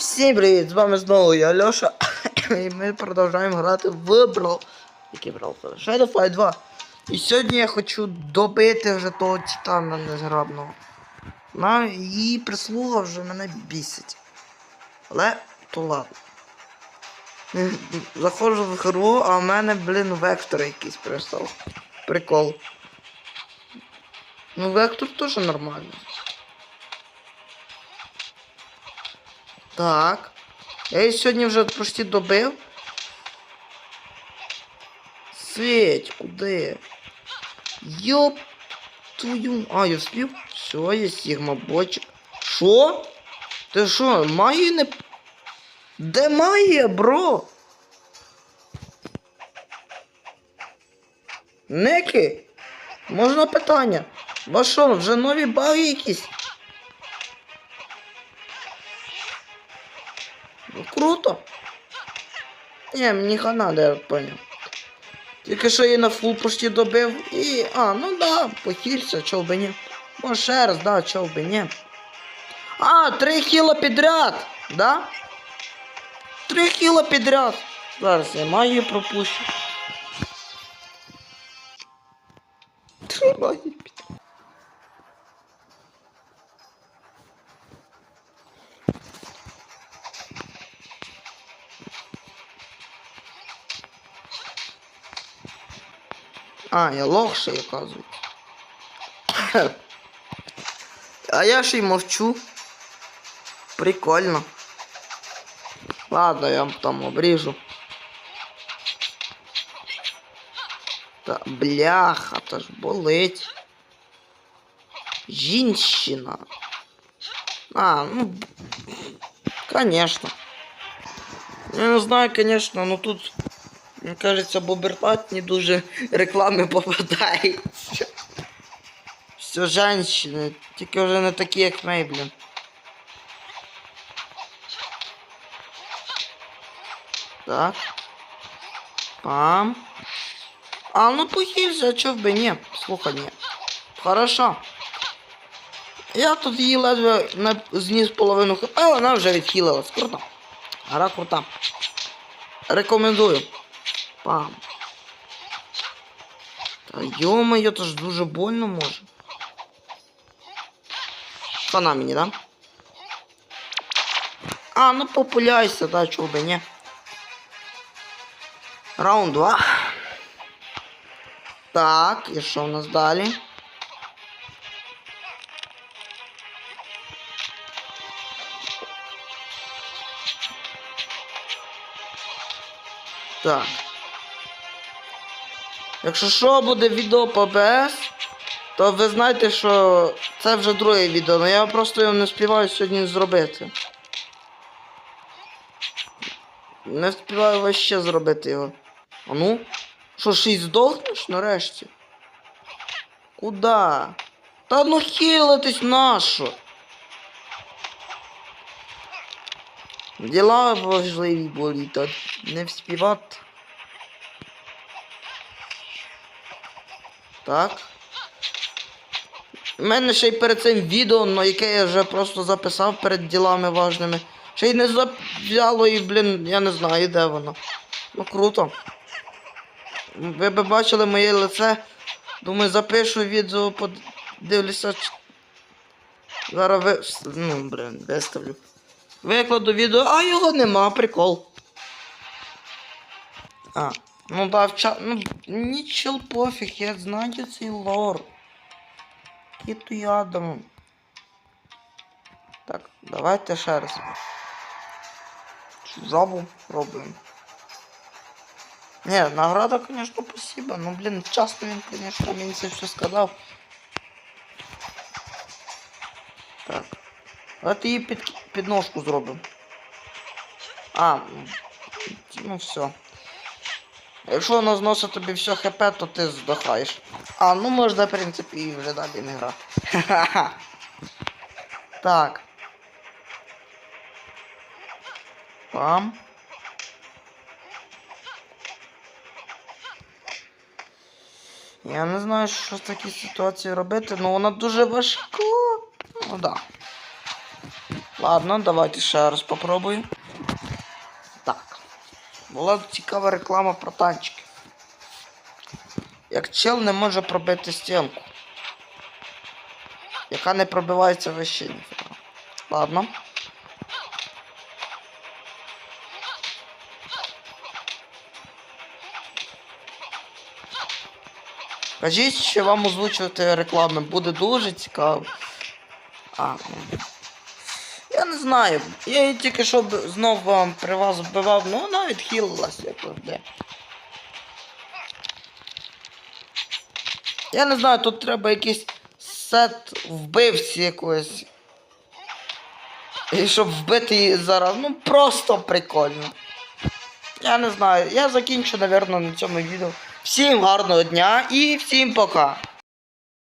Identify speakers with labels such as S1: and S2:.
S1: Всім привіт! З вами знову я Льоша. І ми продовжуємо грати в Брал. Який Брал? Shadow Fight 2. І сьогодні я хочу добити вже того титана незграбного. На її прислуга вже мене бісить. Але то ладно. Заходжу в гру, а в мене, блін, вектор якийсь прийшов. Прикол. Ну, вектор теж нормально. Так. Я її сьогодні вже почти добив. Світь, куди? Йоп твою. А, я вспів? Все, є Сігма бочик. Що? Ти що, магії не. Де магія, бро? Неки? Можна питання? Бо що, вже нові баги якісь? Ну, круто. Не, мені хана, я понял. Тільки що я на фул почти добив і. А, ну да, похилься, чов би ні. Може ще раз, да, чов би ні. А, три хіла підряд, да? Три хіла підряд. Зараз я маю пропущу. Три магії А, я лох ще, оказується. А я ще й мовчу. Прикольно. Ладно, я вам там обріжу. Та бляха, то ж болить. Жінщина. А, ну. Конечно. Я не знаю, конечно, но тут, мне кажется, Бобертат не дуже реклами попадається. Все женщини, тільки вже не такі, як ми, блін. Так. Пам. А, ну похилься, а чо би ні? Слухай, ні. Хорошо. Я тут її ледве зніс половину хп, а вона вже відхилилась. Круто. Гра крута. Рекомендую. Пам. Та йо-моє, то ж дуже больно може. Хана мені, да? А, ну популяйся, да, чого би ні. Раунд 2. Так, і що в нас далі? Так. Якщо що буде відео по БС, то ви знаєте, що це вже друге відео, але я просто його не співаю сьогодні зробити. Не співаю вообще зробити його. А ну? Що, ще й здохнеш нарешті? Куда? Та ну хилитись нащо? Діла важливі були, та не вспівати. Так. У мене ще й перед цим відео, на яке я вже просто записав перед ділами важними. Ще й не зав'яло і, блін, я не знаю, де воно. Ну круто. Ви б бачили моє лице. Думаю, запишу відео, подивлюся. Зараз ви. Ну, блін, виставлю. Викладу відео, а його нема, прикол. А, ну да, вча... Ну, нічого пофіг, я знаю цей лор. Кіту ядом. Так, давайте ще раз. Жабу робимо. Не, награда, конечно, спасибо. Ну, блин, часто він, конечно, мені це все сказав. Так. Давайте її під, підножку зробимо. А, ну, ну все. Якщо воно зносить тобі все хп, то ти здохаєш. А, ну можна, в принципі, і вже далі не грати. Ха-ха-ха. Так. Пам. Я не знаю, що в такій ситуації робити, але вона дуже важка. Ну да. Ладно, давайте ще раз попробую. Була цікава реклама про танчики. Як чел не може пробити стінку. Яка не пробивається вище. Ладно. Кажіть, що вам озвучувати реклами буде дуже цікаво. А, ну. Я не знаю. Я її тільки що б- знов вам при вас вбивав, ну вона відхилилась якось де. Я не знаю, тут треба якийсь сет вбивці якогось. І щоб вбити її зараз. Ну просто прикольно. Я не знаю. Я закінчу, напевно, на цьому відео. Всім гарного дня і всім пока.